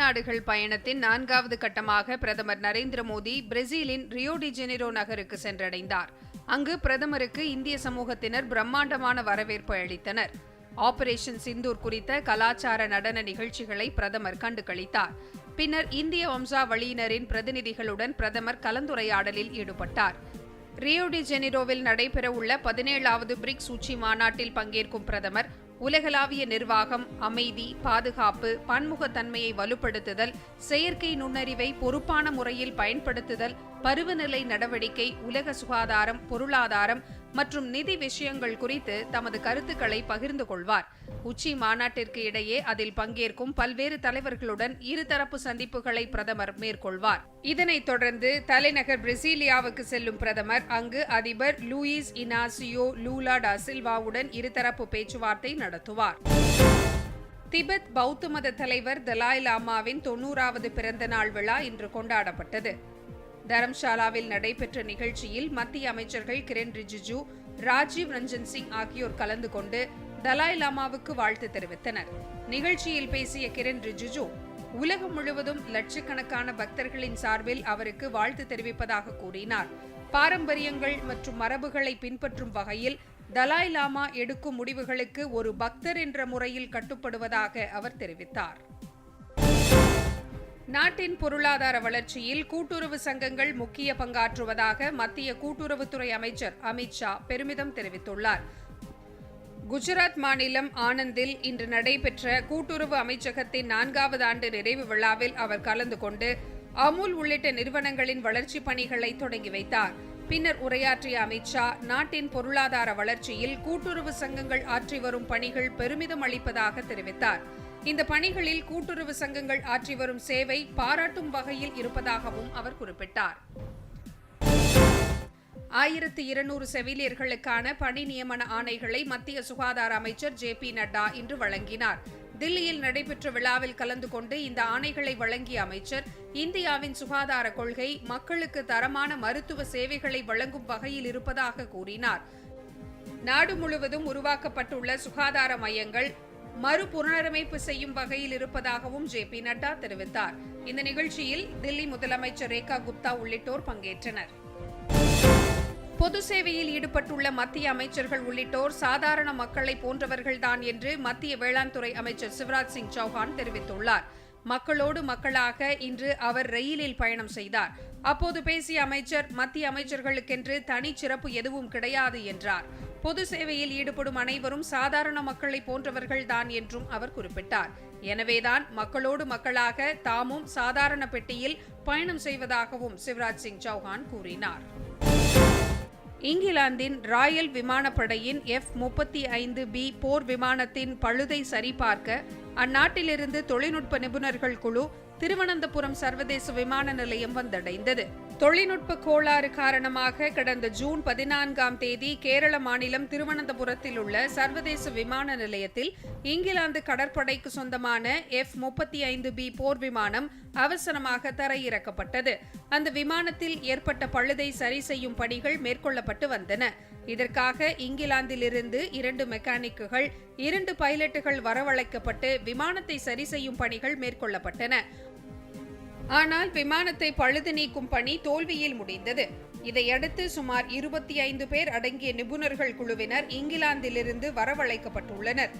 நாடுகள் பயணத்தின் நான்காவது கட்டமாக பிரதமர் நரேந்திர மோடி பிரேசிலின் ரியோ டி ஜெனிரோ நகருக்கு சென்றடைந்தார். அங்கு பிரதமருக்கு இந்திய சமூகத்தினர் பிரம்மாண்டமான வரவேற்பு அளித்தனர். ஆபரேஷன் சிந்தூர் குறித்த கலாச்சார நடன நிகழ்ச்சிகளை பிரதமர் கண்டு களித்தார் பின்னர் இந்திய வம்சாவளியினரின் பிரதிநிதிகளுடன் பிரதமர் கலந்துரையாடலில் ஈடுபட்டார். ரியோ டி ஜெனிரோவில் நடைபெறவுள்ள பதினேழாவது பிரிக்ஸ் உச்சி மாநாட்டில் பங்கேற்கும் பிரதமர் உலகளாவிய நிர்வாகம் அமைதி பாதுகாப்பு பன்முகத்தன்மையை வலுப்படுத்துதல் செயற்கை நுண்ணறிவை பொறுப்பான முறையில் பயன்படுத்துதல் பருவநிலை நடவடிக்கை உலக சுகாதாரம் பொருளாதாரம் மற்றும் நிதி விஷயங்கள் குறித்து தமது கருத்துக்களை பகிர்ந்து கொள்வார். உச்சி மாநாட்டிற்கு இடையே அதில் பங்கேற்கும் பல்வேறு தலைவர்களுடன் இருதரப்பு சந்திப்புகளை பிரதமர் மேற்கொள்வார். இதனைத் தொடர்ந்து தலைநகர் பிரசீலியாவுக்கு செல்லும் பிரதமர் அங்கு அதிபர் லூயிஸ் இனாசியோ லூலா டா சில்வாவுடன் இருதரப்பு பேச்சுவார்த்தை நடத்துவார். திபெத் பௌத்த மத தலைவர் தலாய் லாமாவின் தொன்னூறாவது பிறந்த நாள் விழா இன்று கொண்டாடப்பட்டது. தரம்சாலாவில் நடைபெற்ற நிகழ்ச்சியில் மத்திய அமைச்சர்கள் கிரண் ரிஜிஜு ராஜீவ் ரஞ்சன் சிங் ஆகியோர் கலந்து கொண்டு தலாய் லாமாவுக்கு வாழ்த்து தெரிவித்தனர். நிகழ்ச்சியில் பேசிய கிரண் ரிஜிஜு உலகம் முழுவதும் லட்சக்கணக்கான பக்தர்களின் சார்பில் அவருக்கு வாழ்த்து தெரிவிப்பதாக கூறினார். பாரம்பரியங்கள் மற்றும் மரபுகளை பின்பற்றும் வகையில் தலாய் லாமா எடுக்கும் முடிவுகளுக்கு ஒரு பக்தர் என்ற முறையில் கட்டுப்படுவதாக அவர் தெரிவித்தார். நாட்டின் பொருளாதார வளர்ச்சியில் கூட்டுறவு சங்கங்கள் முக்கிய பங்காற்றுவதாக மத்திய கூட்டுறவுத்துறை அமைச்சர் அமித்ஷா பெருமிதம் தெரிவித்துள்ளார். குஜராத் மாநிலம் ஆனந்தில் இன்று நடைபெற்ற கூட்டுறவு அமைச்சகத்தின் நான்காவது ஆண்டு நிறைவு விழாவில் அவர் கலந்து கொண்டு அமுல் உள்ளிட்ட நிறுவனங்களின் வளர்ச்சிப் பணிகளை தொடங்கி வைத்தார். பின்னர் உரையாற்றிய அமித்ஷா நாட்டின் பொருளாதார வளர்ச்சியில் கூட்டுறவு சங்கங்கள் ஆற்றி வரும் பணிகள் பெருமிதம் அளிப்பதாக தெரிவித்தார். இந்த பணிகளில் கூட்டுறவு சங்கங்கள் ஆற்றி வரும் சேவை பாராட்டும் வகையில் இருப்பதாகவும் அவர் குறிப்பிட்டார். ஆயிரத்து இருநூறு செவிலியர்களுக்கான பணி நியமன ஆணைகளை மத்திய சுகாதார அமைச்சர் ஜே பி நட்டா இன்று வழங்கினார். தில்லியில் நடைபெற்ற விழாவில் கலந்து கொண்டு இந்த ஆணைகளை வழங்கிய அமைச்சர் இந்தியாவின் சுகாதார கொள்கை மக்களுக்கு தரமான மருத்துவ சேவைகளை வழங்கும் வகையில் இருப்பதாக கூறினார். நாடு முழுவதும் உருவாக்கப்பட்டுள்ள சுகாதார மையங்கள் மறுபுனரமைப்பு செய்யும் வகையில் இருப்பதாகவும் ஜே பி நட்டா தெரிவித்தார். இந்த நிகழ்ச்சியில் தில்லி முதலமைச்சர் ரேகா குப்தா உள்ளிட்டோர் பங்கேற்றனர். பொது சேவையில் ஈடுபட்டுள்ள மத்திய அமைச்சர்கள் உள்ளிட்டோர் சாதாரண மக்களை போன்றவர்கள்தான் என்று மத்திய வேளாண் துறை அமைச்சர் சிவராஜ் சிங் சௌஹான் தெரிவித்துள்ளார். மக்களோடு மக்களாக இன்று அவர் ரயிலில் பயணம் செய்தார். அப்போது பேசிய அமைச்சர் மத்திய அமைச்சர்களுக்கென்று தனி சிறப்பு எதுவும் கிடையாது என்றார். பொது சேவையில் ஈடுபடும் அனைவரும் சாதாரண மக்களை போன்றவர்கள்தான் என்றும் அவர் குறிப்பிட்டார். எனவேதான் மக்களோடு மக்களாக தாமும் சாதாரண பெட்டியில் பயணம் செய்வதாகவும் சிவராஜ் சிங் சௌஹான் கூறினார். இங்கிலாந்தின் ராயல் விமானப்படையின் எஃப் முப்பத்தி ஐந்து பி போர் விமானத்தின் பழுதை சரிபார்க்க அந்நாட்டிலிருந்து தொழில்நுட்ப நிபுணர்கள் குழு திருவனந்தபுரம் சர்வதேச விமான நிலையம் வந்தடைந்தது. தொழில்நுட்ப கோளாறு காரணமாக கடந்த ஜூன் பதினான்காம் தேதி கேரள மாநிலம் திருவனந்தபுரத்தில் உள்ள சர்வதேச விமான நிலையத்தில் இங்கிலாந்து கடற்படைக்கு சொந்தமான எஃப் முப்பத்தி ஐந்து பி போர் விமானம் அவசரமாக தரையிறக்கப்பட்டது. அந்த விமானத்தில் ஏற்பட்ட பழுதை சரி செய்யும் பணிகள் மேற்கொள்ளப்பட்டு வந்தன. இதற்காக இங்கிலாந்திலிருந்து இரண்டு மெக்கானிக்குகள் இரண்டு பைலட்டுகள் வரவழைக்கப்பட்டு விமானத்தை சரி செய்யும் பணிகள் மேற்கொள்ளப்பட்டன. ஆனால் விமானத்தை பழுது நீக்கும் பணி தோல்வியில் முடிந்தது. இதையடுத்து சுமார் இருபத்தி ஐந்து பேர் அடங்கிய நிபுணர்கள் குழுவினர் இங்கிலாந்திலிருந்து வரவழைக்கப்பட்டுள்ளனர்.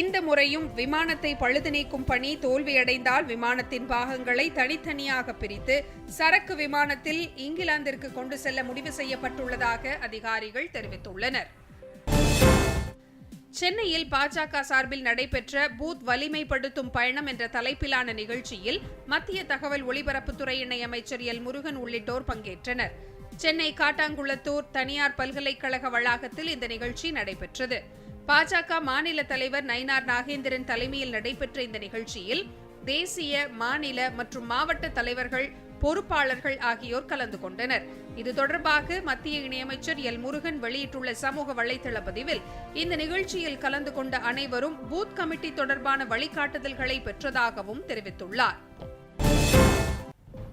இந்த முறையும் விமானத்தை பழுது நீக்கும் பணி தோல்வியடைந்தால் விமானத்தின் பாகங்களை தனித்தனியாக பிரித்து சரக்கு விமானத்தில் இங்கிலாந்திற்கு கொண்டு செல்ல முடிவு செய்யப்பட்டுள்ளதாக அதிகாரிகள் தெரிவித்துள்ளனர். சென்னையில் பாஜக சார்பில் நடைபெற்ற பூத் வலிமைப்படுத்தும் பயணம் என்ற தலைப்பிலான நிகழ்ச்சியில் மத்திய தகவல் ஒலிபரப்புத்துறை இணையமைச்சர் எல் முருகன் உள்ளிட்டோர் பங்கேற்றனர். சென்னை காட்டாங்குளத்தூர் தனியார் பல்கலைக்கழக வளாகத்தில் இந்த நிகழ்ச்சி நடைபெற்றது. பாஜக மாநில தலைவர் நயினார் நாகேந்திரன் தலைமையில் நடைபெற்ற இந்த நிகழ்ச்சியில் தேசிய மாநில மற்றும் மாவட்ட தலைவர்கள் பொறுப்பாளர்கள் ஆகியோர் கலந்து கொண்டனர். இது தொடர்பாக மத்திய இணையமைச்சர் எல் முருகன் வெளியிட்டுள்ள சமூக வலைதள பதிவில் இந்த நிகழ்ச்சியில் கலந்து கொண்ட அனைவரும் பூத் கமிட்டி தொடர்பான வழிகாட்டுதல்களை பெற்றதாகவும் தெரிவித்துள்ளார்.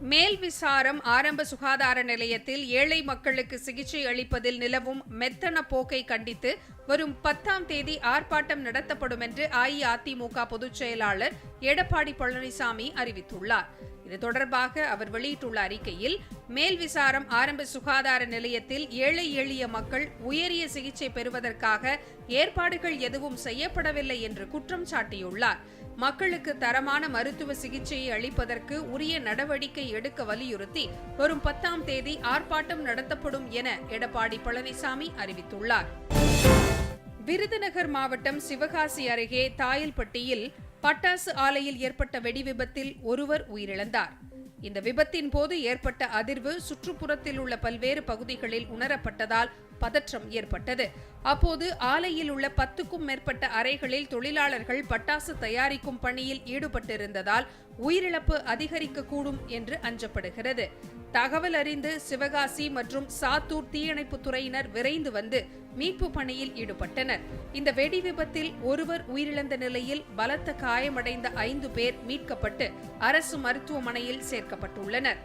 மேல் விசாரம் ஆரம்ப சுகாதார நிலையத்தில் ஏழை மக்களுக்கு சிகிச்சை அளிப்பதில் நிலவும் மெத்தன போக்கை கண்டித்து வரும் பத்தாம் தேதி ஆர்ப்பாட்டம் நடத்தப்படும் என்று அஇஅதிமுக பொதுச் செயலாளர் எடப்பாடி பழனிசாமி அறிவித்துள்ளார். இது தொடர்பாக அவர் வெளியிட்டுள்ள அறிக்கையில் மேல் விசாரம் ஆரம்ப சுகாதார நிலையத்தில் ஏழை எளிய மக்கள் உயரிய சிகிச்சை பெறுவதற்காக ஏற்பாடுகள் எதுவும் செய்யப்படவில்லை என்று குற்றம் சாட்டியுள்ளார். மக்களுக்கு தரமான மருத்துவ சிகிச்சையை அளிப்பதற்கு உரிய நடவடிக்கை எடுக்க வலியுறுத்தி வரும் பத்தாம் தேதி ஆர்ப்பாட்டம் நடத்தப்படும் என எடப்பாடி பழனிசாமி அறிவித்துள்ளார். விருதுநகர் மாவட்டம் சிவகாசி அருகே தாயல்பட்டியில் பட்டாசு ஆலையில் ஏற்பட்ட வெடி விபத்தில் ஒருவர் உயிரிழந்தார். இந்த விபத்தின் போது ஏற்பட்ட அதிர்வு சுற்றுப்புறத்தில் உள்ள பல்வேறு பகுதிகளில் உணரப்பட்டதால் பதற்றம் ஏற்பட்டது. அப்போது ஆலையில் உள்ள பத்துக்கும் மேற்பட்ட அறைகளில் தொழிலாளர்கள் பட்டாசு தயாரிக்கும் பணியில் ஈடுபட்டிருந்ததால் உயிரிழப்பு அதிகரிக்கக்கூடும் என்று அஞ்சப்படுகிறது. தகவல் அறிந்து சிவகாசி மற்றும் சாத்தூர் தீயணைப்பு துறையினர் விரைந்து வந்து மீட்பு பணியில் ஈடுபட்டனர். இந்த வெடி விபத்தில் ஒருவர் உயிரிழந்த நிலையில் பலத்த காயமடைந்த ஐந்து பேர் மீட்கப்பட்டு அரசு மருத்துவமனையில் சேர்க்கப்பட்டுள்ளனர்.